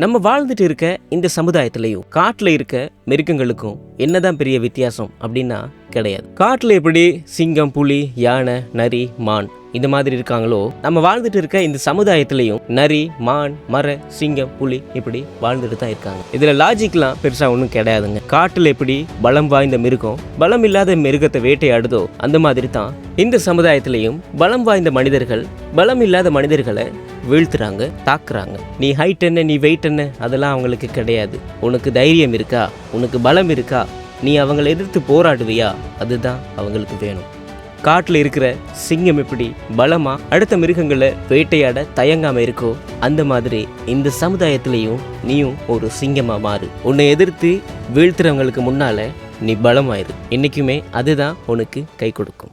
நம்ம வாழ்ந்துட்டு இருக்க இந்த சமுதாயத்திலையும் காட்டில் இருக்க மிருகங்களுக்கும் என்னதான் பெரிய வித்தியாசம் அப்படின்னா கிடையாது. காட்டில் எப்படி சிங்கம் புலி யானை நரி மான் இந்த மாதிரி இருக்காங்களோ நம்ம வாழ்ந்துட்டு இருக்க இந்த சமுதாயத்திலையும் நரி மான் மர சிங்கம் புலி இப்படி வாழ்ந்துட்டு தான் இருக்காங்க. இதுல லாஜிக்லாம் பெருசா ஒன்றும் கிடையாதுங்க. காட்டில் எப்படி பலம் வாய்ந்த மிருகம் பலம் இல்லாத மிருகத்தை வேட்டையாடுதோ அந்த மாதிரி தான் இந்த சமுதாயத்திலையும் பலம் வாய்ந்த மனிதர்கள் பலம் இல்லாத மனிதர்களை வீழ்த்துறாங்க தாக்குறாங்க. நீ ஹைட் என்ன நீ வெயிட் என்ன அதெல்லாம் அவங்களுக்கு கிடையாது. உனக்கு தைரியம் இருக்கா? உனக்கு பலம் இருக்கா? நீ அவங்களை எதிர்த்து போராடுவியா? அதுதான் அவங்களுக்கு வேணும். காட்டில் இருக்கிற சிங்கம் எப்படி பலமா அடுத்த மிருகங்களை வேட்டையாட தயங்காம இருக்கோ அந்த மாதிரி இந்த சமுதாயத்திலையும் நீயும் ஒரு சிங்கமா மாறு. உன்னை எதிர்த்து வீழ்த்துறவங்களுக்கு முன்னால நீ பலமாயிரு. என்னைக்குமே அதுதான் உனக்கு கை கொடுக்கும்.